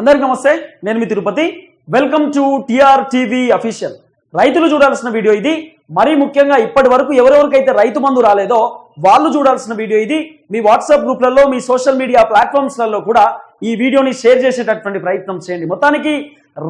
అందరికీ నమస్తే నేను మీ Tirupati. Welcome to TR TV official రైతులు చూడాల్సిన వీడియో ఇది. మరీ ముఖ్యంగా ఇప్పటి వరకు ఎవరెవరికైతే రైతు మందు రాలేదో వాళ్ళు చూడాల్సిన వీడియో ఇది. మీ వాట్సాప్ గ్రూప్లలో మీ సోషల్ మీడియా ప్లాట్ఫామ్స్లలో కూడా ఈ వీడియోని షేర్ చేసేటటువంటి ప్రయత్నం చేయండి. మొత్తానికి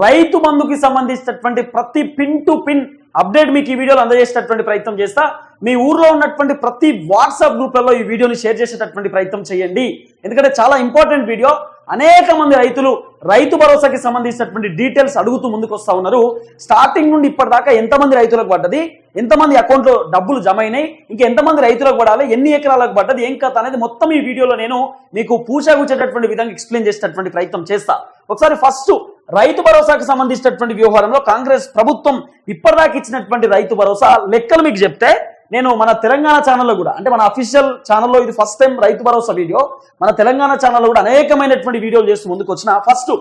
రైతు మందుకి సంబంధించినటువంటి ప్రతి పిన్ టు పిన్ అప్డేట్ మీకు ఈ వీడియోలో అందజేసేటటువంటి ప్రయత్నం చేస్తా. మీ ఊర్లో ఉన్నటువంటి ప్రతి వాట్సాప్ గ్రూప్లలో ఈ వీడియోని షేర్ చేసేటటువంటి ప్రయత్నం చేయండి. ఎందుకంటే చాలా ఇంపార్టెంట్ వీడియో. అనేక మంది రైతులు రైతు భరోసాకి సంబంధించినటువంటి డీటెయిల్స్ అడుగుతూ ముందుకు వస్తా ఉన్నారు. స్టార్టింగ్ నుండి ఇప్పటిదాకా ఎంతమంది రైతులకు పడ్డది? ఎంతమంది అకౌంట్లో డబ్బులు జమ అయినాయి ఇంకా ఎంతమంది రైతులకు పడాలి? ఎన్ని ఎకరాలకు పడ్డది? ఏం కథ అనేది మొత్తం ఈ వీడియోలో నేను మీకు పూచగుచ్చేటటువంటి విధంగా ఎక్స్ప్లెయిన్ చేసేటటువంటి ప్రయత్నం చేస్తా. ఒకసారి ఫస్ట్ రైతు భరోసాకి సంబంధించినటువంటి వ్యవహారంలో కాంగ్రెస్ ప్రభుత్వం ఇప్పటిదాకా ఇచ్చినటువంటి రైతు భరోసా లెక్కలు మీకు చెప్తే నేను మన తెలంగాణ ఛానల్లో కూడా అంటే మన అఫీషియల్ ఛానల్లో ఇది first time Rythu Bharosa video మన తెలంగాణ ఛానల్లో కూడా అనేకమైనటువంటి వీడియోలు చేస్తూ ముందుకు వచ్చిన. ఫస్ట్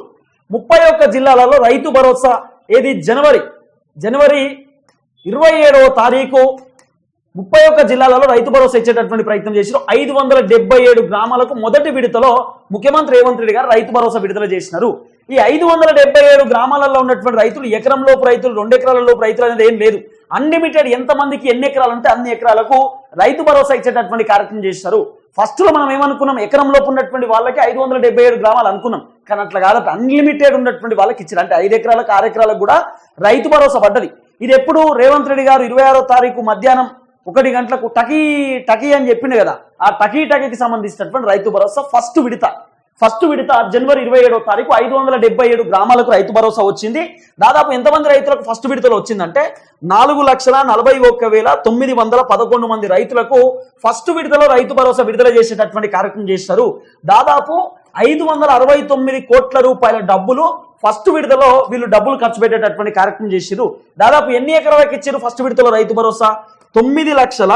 ముప్పై ఒక్క జిల్లాలలో రైతు భరోసా ఏది? జనవరి. జనవరి ఇరవై ఏడవ తారీఖు ముప్పై ఒక్క జిల్లాలలో రైతు భరోసా ఇచ్చేటటువంటి ప్రయత్నం చేశారు ఐదు వందల డెబ్బై ఏడు గ్రామాలకు మొదటి విడతలో ముఖ్యమంత్రి రేవంత్ రెడ్డి గారు రైతు భరోసా విడుదల చేసినారు. ఈ ఐదు వందల డెబ్బై ఏడు గ్రామాలలో ఉన్నటువంటి రైతులు ఎకరం రైతులు రెండు ఎకరాల రైతులు అనేది ఏం లేదు. అన్లిమిటెడ్ ఎంత మందికి ఎన్ని ఎకరాలు ఉంటే అన్ని ఎకరాలకు రైతు భరోసా ఇచ్చేటటువంటి కార్యక్రమం చేస్తారు ఫస్ట్లో మనం ఏమనుకున్నాం? ఎకరంలో ఉన్నటువంటి వాళ్ళకి ఐదు వందల డెబ్బై ఏడు గ్రామాలు అనుకున్నాం. కానీ అట్లా కాదు అన్లిమిటెడ్ ఉన్నటువంటి వాళ్ళకి ఇచ్చారు. అంటే ఐదు ఎకరాలకు ఆరు ఎకరాలకు కూడా రైతు భరోసా పడ్డది. ఇది ఎప్పుడు? రేవంత్ రెడ్డి గారు ఇరవై ఆరో తారీఖు మధ్యాహ్నం ఒకటి గంటలకు టకీ టకీ అని చెప్పింది కదా. ఆ టకీ టకీకి సంబంధించినటువంటి రైతు భరోసా ఫస్ట్ విడత. ఫస్ట్ విడత జనవరి ఇరవై ఏడో తారీఖు ఐదు వందల డెబ్బై ఏడు గ్రామాలకు రైతు భరోసా వచ్చింది. దాదాపు ఎంతమంది రైతులకు ఫస్ట్ విడతలో వచ్చిందంటే నాలుగు లక్షల నలభై ఒక్క వేల తొమ్మిది వందల పదకొండు మంది రైతులకు ఫస్ట్ విడతలో రైతు భరోసా విడుదల చేసేటటువంటి కార్యక్రమం చేశారు. దాదాపు ఐదు వందల అరవై తొమ్మిది కోట్ల రూపాయల డబ్బులు ఫస్ట్ విడతలో వీళ్ళు డబ్బులు ఖర్చు పెట్టేటటువంటి కార్యక్రమం చేశారు. దాదాపు ఎన్ని ఎకరాలకు ఇచ్చారు ఫస్ట్ విడతలో రైతు భరోసా? తొమ్మిది లక్షల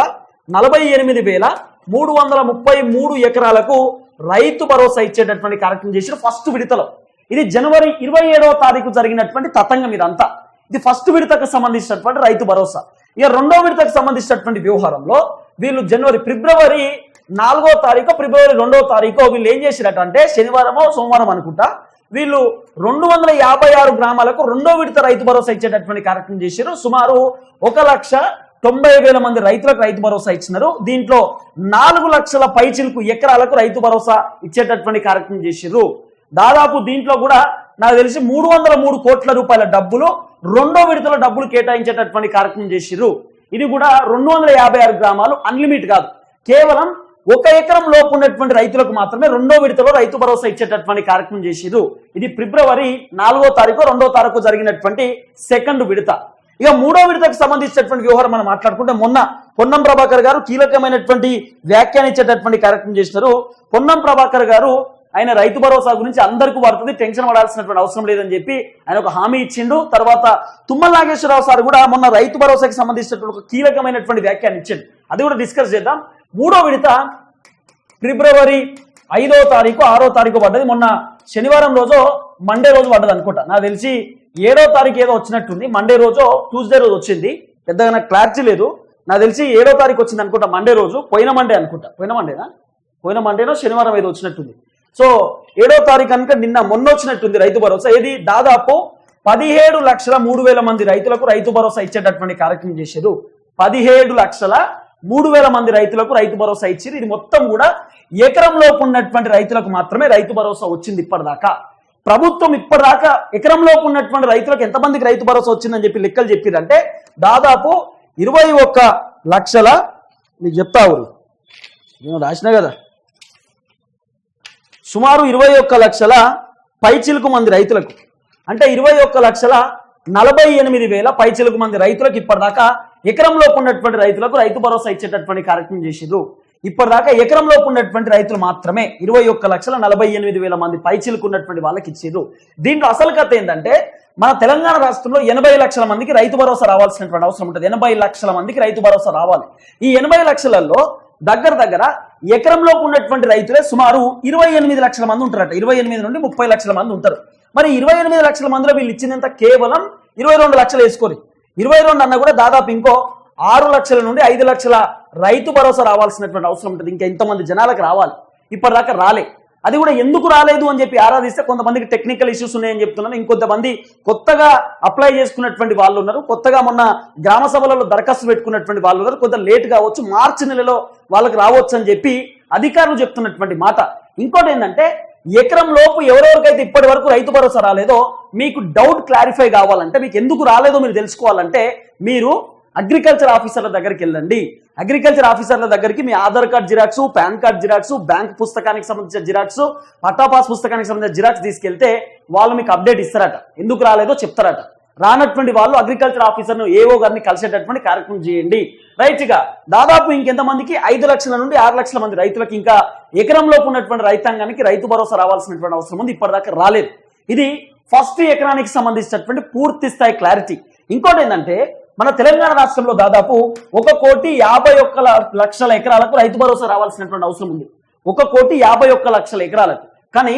నలభై ఎనిమిది వేల మూడు వందల ముప్పై మూడు ఎకరాలకు రైతు భరోసా ఇచ్చేటటువంటి కార్యక్రమం చేసిన ఫస్ట్ విడతలో. ఇది జనవరి ఇరవై ఏడవ తారీఖు జరిగినటువంటి తతంగం ఇదంతా. ఇది ఫస్ట్ విడతకు సంబంధించినటువంటి రైతు భరోసా. ఇక రెండో విడతకు సంబంధించినటువంటి వ్యవహారంలో వీళ్ళు జనవరి ఫిబ్రవరి నాలుగో తారీఖు ఫిబ్రవరి రెండో తారీఖు వీళ్ళు ఏం చేసినట్టంటే అంటే శనివారమో సోమవారం అనుకుంటా వీళ్ళు రెండు వందల యాభై ఆరు గ్రామాలకు రెండో విడత రైతు భరోసా ఇచ్చేటటువంటి కార్యక్రమం చేశారు. సుమారు ఒక లక్ష తొంభై వేల మంది రైతులకు రైతు భరోసా ఇచ్చినారు. దీంట్లో నాలుగు లక్షల పైచిలకు ఎకరాలకు రైతు భరోసా ఇచ్చేటటువంటి కార్యక్రమం చేసిర్రు. దాదాపు దీంట్లో కూడా నాకు తెలిసి మూడు వందల మూడు కోట్ల రూపాయల డబ్బులు రెండో విడతలో డబ్బులు కేటాయించేటటువంటి కార్యక్రమం చేసిర్రు. ఇది కూడా రెండు వందల యాభై ఆరు గ్రామాలు అన్లిమిట్ కాదు. కేవలం ఒక ఎకరం లోపు ఉన్నటువంటి రైతులకు మాత్రమే రెండో విడతలో రైతు భరోసా ఇచ్చేటటువంటి కార్యక్రమం చేసిరు ఇది ఫిబ్రవరి నాలుగో తారీఖు రెండో తారీఖు జరిగినటువంటి సెకండ్ విడత. ఇక మూడో విడతకు సంబంధించినటువంటి వ్యవహారం మనం మాట్లాడుకుంటే మొన్న పొన్నం ప్రభాకర్ గారు కీలకమైనటువంటి వ్యాఖ్యానించేటటువంటి కార్యక్రమం చేసినారు పొన్నం ప్రభాకర్ గారు ఆయన రైతు భరోసా గురించి అందరికీ పడుతుంది టెన్షన్ పడాల్సినటువంటి అవసరం లేదని చెప్పి ఆయన ఒక హామీ ఇచ్చిండు. తర్వాత తుమ్మల నాగేశ్వరరావు సార్ కూడా మొన్న రైతు భరోసాకి సంబంధించినటువంటి ఒక కీలకమైనటువంటి వ్యాఖ్యానం ఇచ్చిండు. అది కూడా డిస్కస్ చేద్దాం. మూడో విడత ఫిబ్రవరి ఐదో తారీఖు ఆరో తారీఖు పడ్డది. మొన్న శనివారం రోజు మండే రోజు పడ్డది అనుకుంటా. నాకు తెలిసి ఏడో తారీఖు ఏదో వచ్చినట్టుంది. మండే రోజు ట్యూస్డే రోజు వచ్చింది. పెద్దగా నాకు క్లారిటీ లేదు. నాకు తెలిసి ఏడో తారీఖు వచ్చింది అనుకుంటా మండే రోజు. పోయిన మండే అనుకుంటా. పోయిన మండేనా పోయిన మండేనో శనివారం ఏదో వచ్చినట్టుంది. సో ఏడో తారీఖు కనుక నిన్న మొన్న వచ్చినట్టుంది రైతు భరోసా. ఇది దాదాపు పదిహేడు లక్షల మూడు వేల మంది రైతులకు రైతు భరోసా ఇచ్చేటటువంటి కార్యక్రమం చేశారు. పదిహేడు లక్షల మూడు వేల మంది రైతులకు రైతు భరోసా ఇచ్చారు. ఇది మొత్తం కూడా ఎకరంలోపు ఉన్నటువంటి రైతులకు మాత్రమే రైతు భరోసా వచ్చింది ఇప్పటిదాకా. ప్రభుత్వం ఇప్పటిదాకా ఎకరంలోపు ఉన్నటువంటి రైతులకు ఎంతమందికి రైతు భరోసా వచ్చిందని చెప్పి లెక్కలు చెప్పిందంటే దాదాపు ఇరవై ఒక్క లక్షల నీకు చెప్తా ఊరు. నేను రాసిన కదా? సుమారు ఇరవై ఒక్క లక్షల పైచిలుకు మంది రైతులకు. అంటే ఇరవై ఒక్క లక్షల నలభై ఎనిమిది వేల పైచిలుకు మంది రైతులకు ఇప్పటిదాకా ఎకరంలో ఉన్నటువంటి రైతులకు రైతు భరోసా ఇచ్చేటటువంటి కార్యక్రమం చేసిండ్రు ఇప్పటిదాకా ఎకరంలో ఉన్నటువంటి రైతులు మాత్రమే ఇరవై ఒక్క లక్షల నలభై ఎనిమిది వేల మంది పైచిలుకు ఉన్నటువంటి వాళ్ళకి ఇచ్చేదు దీంట్లో అసలు కథ ఏంటంటే మన తెలంగాణ రాష్ట్రంలో ఎనభై లక్షల మందికి రైతు భరోసా రావాల్సినటువంటి అవసరం ఉంటుంది. ఎనభై లక్షల మందికి రైతు భరోసా రావాలి. ఈ ఎనభై లక్షలలో దగ్గర దగ్గర ఎకరంలోపు ఉన్నటువంటి రైతులే సుమారు ఇరవై ఎనిమిది లక్షల మంది ఉంటారట. ఇరవై ఎనిమిది నుండి ముప్పై లక్షల మంది ఉంటారు. మరి ఇరవై ఎనిమిది లక్షల మందిలో వీళ్ళు ఇచ్చినంత కేవలం ఇరవై రెండు లక్షలు వేసుకోరు. ఇరవై రెండు అన్న కూడా దాదాపు ఇంకో ఆరు లక్షల నుండి ఐదు లక్షల రైతు భరోసా రావాల్సినటువంటి అవసరం ఉంటుంది. ఇంకా ఇంతమంది జనాలకు రావాలి? ఇప్పటిదాకా రాలే. అది కూడా ఎందుకు రాలేదు అని చెప్పి ఆరాధిస్తే కొంతమందికి టెక్నికల్ ఇష్యూస్ ఉన్నాయని చెప్తున్నాను. ఇంకొంతమంది కొత్తగా అప్లై చేసుకున్నటువంటి వాళ్ళు ఉన్నారు. కొత్తగా మొన్న గ్రామ సభలలో దరఖాస్తు పెట్టుకున్నటువంటి వాళ్ళు ఉన్నారు. కొంత లేట్ కావచ్చు. మార్చి నెలలో వాళ్ళకి రావచ్చు అని చెప్పి అధికారులు చెప్తున్నటువంటి మాట. ఇంకోటి ఏంటంటే ఎకరం లోపు ఎవరెవరికైతే ఇప్పటి వరకు రైతు భరోసా రాలేదో మీకు డౌట్ క్లారిఫై కావాలంటే మీకు ఎందుకు రాలేదో మీరు తెలుసుకోవాలంటే మీరు అగ్రికల్చర్ ఆఫీసర్ల దగ్గరికి వెళ్ళండి. అగ్రికల్చర్ ఆఫీసర్ల దగ్గరికి మీ Aadhaar card xerox PAN card xerox bank పుస్తకానికి సంబంధించిన జిరాక్స్ పట్టాపాస్ పుస్తకానికి సంబంధించిన జిరాక్స్ తీసుకెళ్తే వాళ్ళు మీకు అప్డేట్ ఇస్తారట. ఎందుకు రాలేదో చెప్తారట. రానటువంటి వాళ్ళు అగ్రికల్చర్ ఆఫీసర్ను ఏవో గారిని కలిసేటటువంటి కార్యక్రమం చేయండి. రైట్గా దాదాపు ఇంకెంతమందికి ఐదు లక్షల నుండి ఆరు లక్షల మంది రైతులకు ఇంకా ఎకరంలోపు ఉన్నటువంటి రైతాంగానికి రైతు భరోసా రావాల్సినటువంటి అవసరం ఉంది ఇప్పటిదాకా రాలేదు. ఇది ఫస్ట్ ఎకరానికి సంబంధించినటువంటి పూర్తి స్థాయి క్లారిటీ. ఇంకోటి ఏంటంటే మన తెలంగాణ రాష్ట్రంలో దాదాపు ఒక కోటి యాభై ఒక్క లక్షల ఎకరాలకు రైతు భరోసా రావాల్సినటువంటి అవసరం ఉంది. ఒక కోటి యాభై ఒక్క లక్షల ఎకరాలకు. కానీ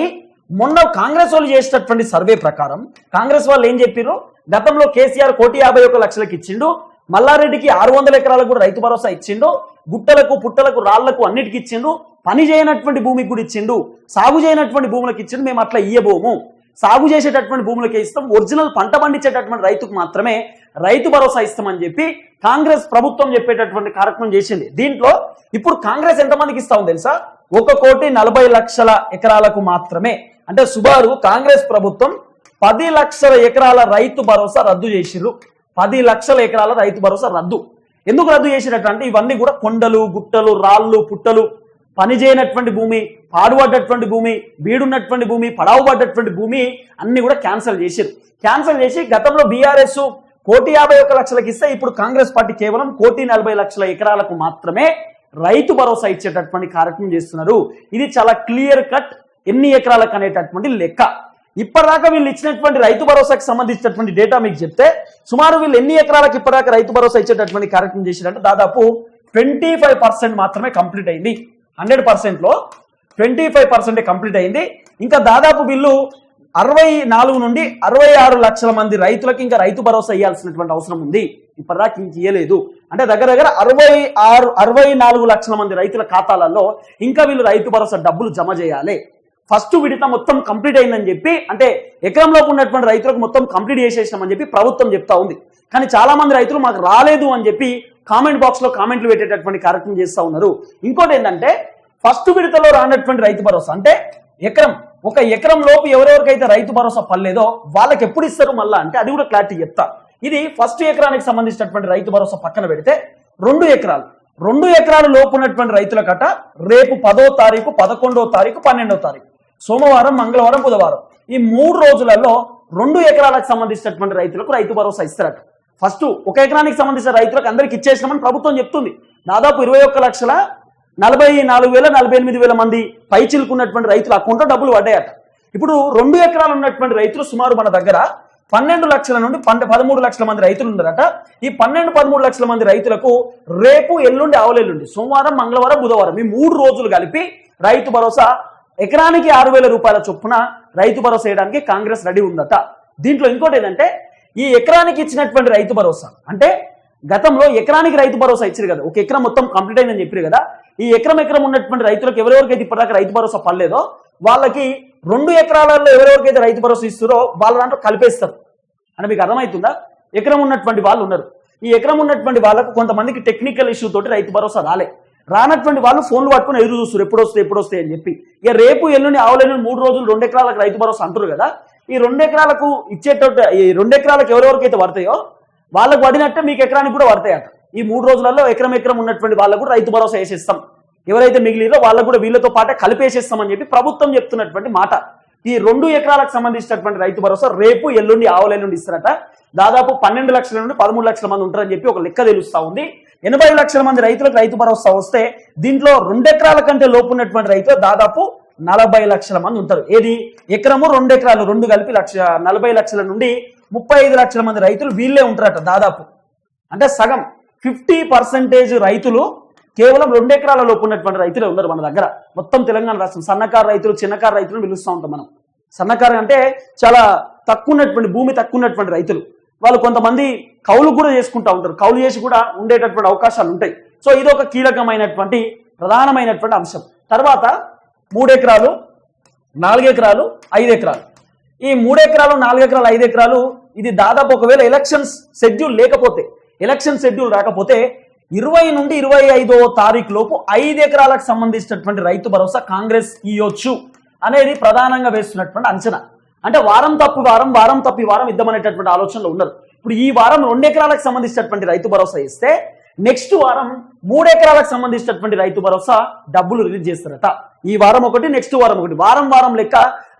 మొన్న కాంగ్రెస్ వాళ్ళు చేసినటువంటి సర్వే ప్రకారం కాంగ్రెస్ వాళ్ళు ఏం చెప్పారు గతంలో కేసీఆర్ కోటి యాభై ఒక్క లక్షలకు ఇచ్చిండు మల్లారెడ్డికి ఆరు వందల ఎకరాలకు కూడా రైతు భరోసా ఇచ్చిండు గుట్టలకు పుట్టలకు రాళ్ళకు అన్నిటికి ఇచ్చిండు పని చేయనటువంటి భూమికి కూడా ఇచ్చిండు సాగు చేయనటువంటి భూములకు ఇచ్చిండు మేము అట్లా ఇయ్యబోము. సాగు చేసేటటువంటి భూములకే ఇస్తాం ఒరిజినల్ పంట పండించేటటువంటి రైతుకు మాత్రమే రైతు భరోసా ఇస్తామని చెప్పి కాంగ్రెస్ ప్రభుత్వం చెప్పేటటువంటి కార్యక్రమం చేసింది. దీంట్లో ఇప్పుడు కాంగ్రెస్ ఎంతమందికి ఇస్తాం తెలుసా? ఒక కోటి నలభై లక్షల ఎకరాలకు మాత్రమే. అంటే సుమారు కాంగ్రెస్ ప్రభుత్వం పది లక్షల ఎకరాల రైతు భరోసా రద్దు చేసిర్రు. పది లక్షల ఎకరాల రైతు భరోసా రద్దు. ఎందుకు రద్దు చేసినట్టు అంటే ఇవన్నీ కూడా కొండలు గుట్టలు రాళ్ళు పుట్టలు పనిచేయనటువంటి భూమి పాడుపడ్డటువంటి భూమి బీడున్నటువంటి భూమి పడవబడ్డటువంటి భూమి అన్ని కూడా క్యాన్సిల్ చేశారు క్యాన్సిల్ చేసి గతంలో బీఆర్ఎస్ కోటి యాభై ఒక్క లక్షలకు ఇస్తే ఇప్పుడు కాంగ్రెస్ పార్టీ కేవలం కోటి నలభై లక్షల ఎకరాలకు మాత్రమే రైతు భరోసా ఇచ్చేటటువంటి కార్యక్రమం చేస్తున్నారు. ఇది చాలా క్లియర్ కట్ ఎన్ని ఎకరాలకు అనేటటువంటి లెక్క. ఇప్పటిదాకా వీళ్ళు ఇచ్చినటువంటి రైతు భరోసాకి సంబంధించినటువంటి డేటా మీకు చెప్తే సుమారు వీళ్ళు ఎన్ని ఎకరాలకు ఇప్పటిదాకా రైతు భరోసా ఇచ్చేటటువంటి కార్యక్రమం చేసినట్టు దాదాపు ట్వంటీ ఫైవ్ పర్సెంట్ మాత్రమే కంప్లీట్ అయింది. హండ్రెడ్ పర్సెంట్లో ట్వంటీ ఫైవ్ పర్సెంటే కంప్లీట్ అయింది. ఇంకా దాదాపు వీళ్ళు అరవై నాలుగు నుండి అరవై ఆరు లక్షల మంది రైతులకు ఇంకా రైతు భరోసా ఇవ్వాల్సినటువంటి అవసరం ఉంది. ఇప్పటిదాకా ఇంక ఇయ్యలేదు. అంటే దగ్గర దగ్గర అరవై ఆరు అరవై నాలుగు లక్షల మంది రైతుల ఖాతాలలో ఇంకా వీళ్ళు రైతు భరోసా డబ్బులు జమ చేయాలి. ఫస్ట్ విడత మొత్తం కంప్లీట్ అయిందని చెప్పి అంటే ఎకరంలోపు ఉన్నటువంటి రైతులకు మొత్తం కంప్లీట్ చేసేసినామని చెప్పి ప్రభుత్వం చెప్తా ఉంది. కానీ చాలా మంది రైతులు మాకు రాలేదు అని చెప్పి కామెంట్ బాక్స్లో కామెంట్లు పెట్టేటటువంటి కార్యక్రమం చేస్తూ ఉన్నారు. ఇంకోటి ఏంటంటే ఫస్ట్ విడతలో రానటువంటి రైతు భరోసా అంటే ఎకరం ఒక ఎకరం లోపు ఎవరెవరికైతే రైతు భరోసా పడలేదో వాళ్ళకి ఎప్పుడు ఇస్తారు మళ్ళా? అంటే అది కూడా క్లారిటీ చెప్తా. ఇది ఫస్ట్ ఎకరానికి సంబంధించినటువంటి రైతు భరోసా పక్కన పెడితే రెండు ఎకరాలు. రెండు ఎకరాలు లోపు ఉన్నటువంటి రైతుల కట రేపు పదో తారీఖు పదకొండో తారీఖు పన్నెండో తారీఖు. సోమవారం మంగళవారం బుధవారం. ఈ మూడు రోజులలో రెండు ఎకరాలకు సంబంధించినటువంటి రైతులకు రైతు భరోసా ఇస్తారట. ఫస్ట్ ఒక ఎకరానికి సంబంధించిన రైతులకు అందరికి ఇచ్చేసినామని ప్రభుత్వం చెప్తుంది. దాదాపు ఇరవై ఒక్క లక్షల నలభై నాలుగు వేల నలభై ఎనిమిది వేల మంది పైచిలుకున్నటువంటి రైతులు అకౌంట్లో డబ్బులు పడ్డాయట. ఇప్పుడు రెండు ఎకరాలు ఉన్నటువంటి రైతులు సుమారు మన దగ్గర పన్నెండు లక్షల నుండి పంట పదమూడు లక్షల మంది రైతులు ఉన్నారట. ఈ పన్నెండు పదమూడు లక్షల మంది రైతులకు రేపు ఎల్లుండి ఆవలెల్లుండి సోమవారం మంగళవారం బుధవారం ఈ మూడు రోజులు కలిపి రైతు భరోసా ఎకరానికి ఆరు వేల రూపాయల చొప్పున రైతు భరోసా వేయడానికి కాంగ్రెస్ రెడీ ఉందట. దీంట్లో ఇంకోటి ఏంటంటే ఈ ఎకరానికి ఇచ్చినటువంటి రైతు భరోసా అంటే గతంలో ఎకరానికి రైతు భరోసా ఇచ్చారు కదా. ఒక ఎకరం మొత్తం కంప్లీట్ అయిందని చెప్పారు కదా. ఈ ఎకరం ఎకరం ఉన్నటువంటి రైతులకు ఎవరెవరికైతే ఇప్పటిదాకా రైతు భరోసా పడలేదో వాళ్ళకి రెండు ఎకరాలలో ఎవరెవరికైతే రైతు భరోసా ఇస్తారో వాళ్ళ దాంట్లో కలిపేస్తారు. అని మీకు అర్థమవుతుందా? ఎకరం ఉన్నటువంటి వాళ్ళు ఉన్నారు. ఈ ఎకరం ఉన్నటువంటి వాళ్ళకు కొంతమందికి టెక్నికల్ ఇష్యూ తోటి రైతు భరోసా రాలే. రానటువంటి వాళ్ళు ఫోన్లు పట్టుకుని ఎదురు చూస్తారు ఎప్పుడు వస్తాయి ఎప్పుడు వస్తాయి అని చెప్పి. ఇక రేపు ఎల్లుండి ఆవులని మూడు రోజులు రెండు ఎకరాలకు రైతు భరోసా అంటారు కదా. ఈ రెండు ఎకరాలకు ఇచ్చేటట్టు ఈ రెండు ఎకరాలకు ఎవరెవరికైతే పడతాయో వాళ్ళకు పడినట్టే మీకు ఎకరానికి కూడా పడతాయట. ఈ మూడు రోజులలో ఎకరం ఎకరం ఉన్నటువంటి వాళ్ళకు కూడా రైతు భరోసా వేసేస్తాం. ఎవరైతే మిగిలిరో వాళ్ళకు కూడా వీళ్ళతో పాటే కలిపేసేస్తామని చెప్పి ప్రభుత్వం చెప్తున్నటువంటి మాట. ఈ రెండు ఎకరాలకు సంబంధించినటువంటి రైతు భరోసా రేపు ఎల్లుండి ఆవులెల్లుండి ఇస్తారట. దాదాపు పన్నెండు లక్షల నుండి పదమూడు లక్షల మంది ఉంటారని చెప్పి ఒక లెక్క తెలుస్తా ఉంది. ఎనభై లక్షల మంది రైతులకు రైతు భరోసా వస్తే దీంట్లో రెండు ఎకరాల కంటే లోపు ఉన్నటువంటి రైతులు దాదాపు నలభై లక్షల మంది ఉంటారు. ఏది? ఎకరము రెండు ఎకరాలు రెండు కలిపి లక్ష నలభై లక్షల నుండి ముప్పై ఐదు లక్షల మంది రైతులు వీళ్ళే ఉంటారట దాదాపు. అంటే సగం. ఫిఫ్టీ పర్సెంటేజ్ రైతులు కేవలం రెండు ఎకరాల లోపు ఉన్నటువంటి రైతులే ఉన్నారు మన దగ్గర. మొత్తం తెలంగాణ రాష్ట్రం. సన్నకారు రైతులు చిన్నకారు రైతులు పిలుస్తూ ఉంటాం మనం. సన్నకారు అంటే చాలా తక్కువ ఉన్నటువంటి భూమి తక్కువ ఉన్నటువంటి రైతులు. వాళ్ళు కొంతమంది కౌలు కూడా చేసుకుంటా ఉంటారు. కౌలు చేసి కూడా ఉండేటటువంటి అవకాశాలు ఉంటాయి. సో ఇది ఒక కీలకమైనటువంటి ప్రధానమైనటువంటి అంశం. తర్వాత మూడు ఎకరాలు నాలుగు ఎకరాలు ఐదు ఎకరాలు ఈ మూడు ఎకరాలు నాలుగు ఎకరాలు ఐదు ఎకరాలు ఇది దాదాపు ఒకవేళ ఎలక్షన్స్ షెడ్యూల్ లేకపోతే ఎలక్షన్ షెడ్యూల్ రాకపోతే ఇరవై నుండి ఇరవై ఐదో తారీఖు లోపు ఐదు ఎకరాలకు సంబంధించినటువంటి రైతు భరోసా కాంగ్రెస్ ఇవ్వచ్చు అనేది ప్రధానంగా వేస్తున్నటువంటి అంచనా. అంటే వారం తప్పు వారం వారం తప్పి వారం ఇద్దామనేటటువంటి ఆలోచనలో ఉన్నారు. ఇప్పుడు ఈ వారం రెండు ఎకరాలకు సంబంధించినటువంటి రైతు భరోసా ఇస్తే నెక్స్ట్ వారం మూడు ఎకరాలకు సంబంధించినటువంటి రైతు భరోసా డబ్బులు రిలీజ్ చేస్తారట. ఈ వారం ఒకటి నెక్స్ట్ వారం ఒకటి. వారం వారం లెక్క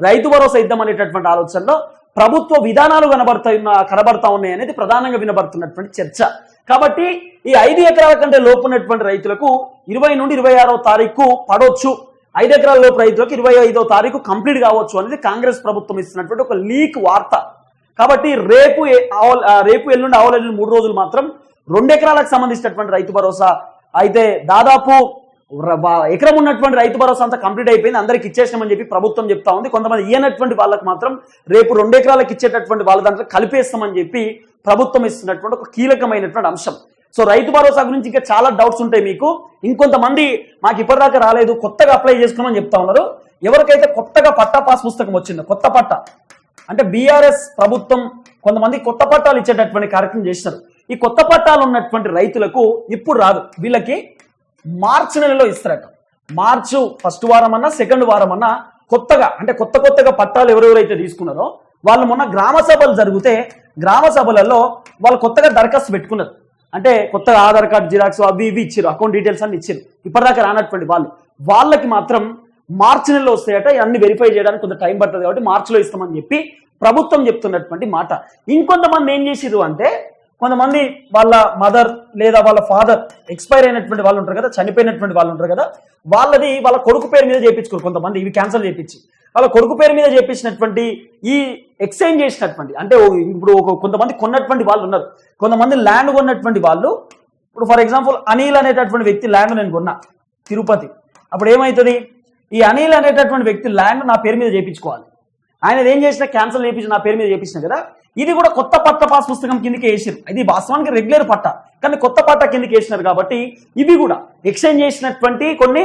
రైతు భరోసా ఇద్దామనేటటువంటి ఆలోచనలో ప్రభుత్వ విధానాలు కనబడుతున్న కనబడతా ఉన్నాయి అనేది ప్రధానంగా వినబడుతున్నటువంటి చర్చ. కాబట్టి ఈ ఐదు ఎకరాల కంటే లోపు ఉన్నటువంటి రైతులకు ఇరవై నుండి ఇరవై ఆరో తారీఖు పడవచ్చు ఐదు ఎకరాల లోపు రైతులకు ఇరవై ఐదో తారీఖు కంప్లీట్ కావచ్చు అనేది కాంగ్రెస్ ప్రభుత్వం ఇస్తున్నటువంటి ఒక లీక్ వార్త. కాబట్టి రేపు రేపు ఎల్లుండి ఆవుల మూడు రోజులు మాత్రం రెండు ఎకరాలకు సంబంధించినటువంటి రైతు భరోసా. అయితే దాదాపు ఎకరం ఉన్నటువంటి రైతు భరోసా అంతా కంప్లీట్ అయిపోయింది. అందరికి ఇచ్చేసినామని చెప్పి ప్రభుత్వం చెప్తా ఉంది. కొంతమంది ఇయ్యనటువంటి వాళ్ళకి మాత్రం రేపు రెండు ఎకరాలకు ఇచ్చేటటువంటి వాళ్ళ దాంట్లో కలిపేస్తామని చెప్పి ప్రభుత్వం ఇస్తున్నటువంటి ఒక కీలకమైనటువంటి అంశం. సో రైతు భరోసా గురించి ఇంకా చాలా డౌట్స్ ఉంటాయి మీకు. ఇంకొంతమంది మాకు ఇప్పటిదాకా రాలేదు. కొత్తగా అప్లై చేసుకోమని చెప్తా ఉన్నారు. ఎవరికైతే కొత్తగా పట్టా పాస్ పుస్తకం వచ్చిందో కొత్త పట్టా అంటే బీఆర్ఎస్ ప్రభుత్వం కొంతమంది కొత్త పట్టాలు ఇచ్చేటటువంటి కార్యక్రమం చేశారు ఈ కొత్త పట్టాలు ఉన్నటువంటి రైతులకు ఇప్పుడు రాదు. వీళ్ళకి మార్చి నెలలో ఇస్తారట. మార్చు ఫస్ట్ వారం అన్నా సెకండ్ వారం అన్నా కొత్తగా అంటే కొత్త కొత్తగా పట్టాలు ఎవరెవరైతే తీసుకున్నారో వాళ్ళు మొన్న గ్రామ సభలు జరిగితే గ్రామ సభలలో వాళ్ళు కొత్తగా దరఖాస్తు పెట్టుకున్నారు. అంటే కొత్తగా ఆధార్ కార్డు జిరాక్స్ అవి ఇవి ఇచ్చారు అకౌంట్ డీటెయిల్స్ అన్ని ఇచ్చారు ఇప్పటిదాకా రానటువంటి వాళ్ళు. వాళ్ళకి మాత్రం మార్చి నెలలో వస్తాయట అన్ని వెరిఫై చేయడానికి కొంత టైం పడుతుంది కాబట్టి మార్చిలో ఇస్తామని చెప్పి ప్రభుత్వం చెప్తున్నటువంటి మాట. ఇంకొంతమంది ఏం చేసిరు అంటే కొంతమంది వాళ్ళ మదర్ లేదా వాళ్ళ ఫాదర్ ఎక్స్పైర్ అయినటువంటి వాళ్ళు ఉంటారు కదా చనిపోయినటువంటి వాళ్ళు ఉంటారు కదా వాళ్ళది వాళ్ళ కొడుకు పేరు మీద చేయించుకోరు కొంతమంది ఇవి క్యాన్సల్ చేయించి. వాళ్ళ కొడుకు పేరు మీద చేయించినటువంటి ఈ ఎక్స్చేంజ్ చేసినటువంటి అంటే ఇప్పుడు ఒక కొంతమంది కొన్నటువంటి వాళ్ళు ఉన్నారు. కొంతమంది ల్యాండ్ కొన్నటువంటి వాళ్ళు ఇప్పుడు ఫర్ ఎగ్జాంపుల్ అనిల్ అనేటటువంటి వ్యక్తి ల్యాండ్ నేను కొన్నా తిరుపతి. అప్పుడు ఏమవుతుంది ఈ అనిల్ అనేటటువంటి వ్యక్తి ల్యాండ్ నా పేరు మీద చేయించుకోవాలి. ఆయన ఏం చేసినా క్యాన్సల్ చేయించి నా పేరు మీద చేయించిన కదా ఇది కూడా కొత్త పట్ట పాస్ పుస్తకం కిందకి వేసారు ఇది వాస్తవానికి రెగ్యులర్ పట్ట. కానీ కొత్త పట్ట కిందకి వేసినారు కాబట్టి ఇవి కూడా ఎక్స్చేంజ్ చేసినటువంటి కొన్ని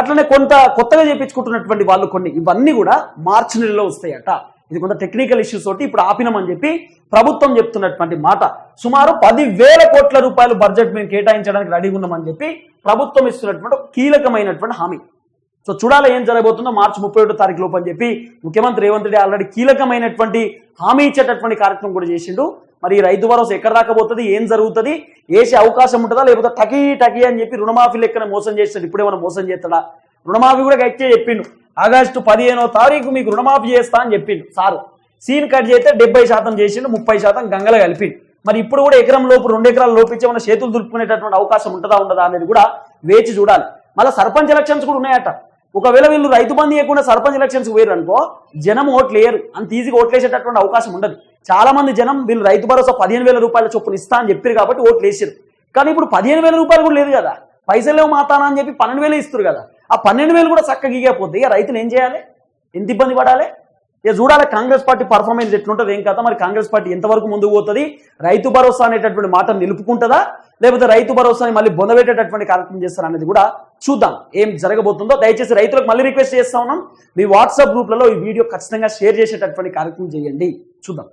అట్లనే కొంత కొత్తగా చేయించుకుంటున్నటువంటి వాళ్ళు కొన్ని. ఇవన్నీ కూడా మార్చి నెలలో వస్తాయట. ఇది కొంత టెక్నికల్ ఇష్యూస్ తోటి ఇప్పుడు ఆపినామని చెప్పి ప్రభుత్వం చెప్తున్నటువంటి మాట. సుమారు పదివేల కోట్ల రూపాయలు బడ్జెట్ మేము కేటాయించడానికి రెడీగా ఉన్నామని చెప్పి ప్రభుత్వం ఇస్తున్నటువంటి కీలకమైనటువంటి హామీ. సో చూడాలి ఏం జరగబోతుందో మార్చి ముప్పై ఒకటో తారీఖు లోపు అని చెప్పి ముఖ్యమంత్రి రేవంత్ రెడ్డి ఆల్రెడీ కీలకమైనటువంటి హామీ ఇచ్చేటటువంటి కార్యక్రమం కూడా చేసిండు. మరి రైతు భరోసా ఎక్కడ రాకపోతుంది ఏం జరుగుతుంది? వేసే అవకాశం ఉంటుందా? లేకపోతే టకీ టకీ అని చెప్పి రుణమాఫీ లెక్కన మోసం చేస్తాడు. ఇప్పుడేమైనా మోసం చేస్తాడా? రుణమాఫీ కూడా గట్టిగా చెప్పిండు. ఆగస్టు పదిహేనో తారీఖు మీకు రుణమాఫీ చేస్తా అని చెప్పిండు సారు. సీన్ కట్ చేస్తే డెబ్బై శాతం చేసిండు ముప్పై శాతం గంగల కలిపిండు. మరి ఇప్పుడు కూడా ఎకరం లోపు రెండు ఎకరాల లోపు మన చేతులు దులుపుకునేటటువంటి అవకాశం ఉంటుందా ఉండదా అనేది కూడా వేచి చూడాలి. మళ్ళీ సర్పంచ్ ఎలక్షన్స్ కూడా ఉన్నాయట. ఒకవేళ వీళ్ళు రైతు బంధు ఇవ్వకుండా సర్పంచ్ ఎలక్షన్స్ వేరు అనుకో జనం ఓట్లు వేయరు. అంత ఈజీగా ఓట్లేసేటటువంటి అవకాశం ఉండదు. చాలా మంది జనం వీళ్ళు రైతు భరోసా పదిహేను వేల రూపాయల చొప్పున ఇస్తా అని చెప్పారు కాబట్టి ఓట్లు వేసారు కానీ ఇప్పుడు పదిహేను వేల రూపాయలు కూడా లేదు కదా. పైసలు మాతానా అని చెప్పి పన్నెండు వేలు ఇస్తారు కదా. ఆ పన్నెండు వేలు కూడా చక్కగా గీయకపోతే ఇక రైతులు ఏం చేయాలి? ఎంత ఇబ్బంది పడాలి? ఇక చూడాలి కాంగ్రెస్ పార్టీ పర్ఫార్మెన్స్ ఎట్లుంటుంది ఏం కదా మరి కాంగ్రెస్ పార్టీ ఎంతవరకు ముందుకు పోతుంది? రైతు భరోసా అనేటటువంటి మాట నిలుపుకుంటుందా? లేకపోతే రైతు భరోసాని మళ్ళీ బొందబెట్టేటటువంటి కార్యక్రమం చేస్తారనేది కూడా చూద్దాం ఏం జరగబోతుందో. దయచేసి రైతులకు మళ్ళీ రిక్వెస్ట్ చేస్తా ఉన్నాం. మీ వాట్సాప్ గ్రూప్లలో ఈ వీడియో ఖచ్చితంగా షేర్ చేసేటటువంటి కార్యక్రమం చేయండి. చూద్దాం.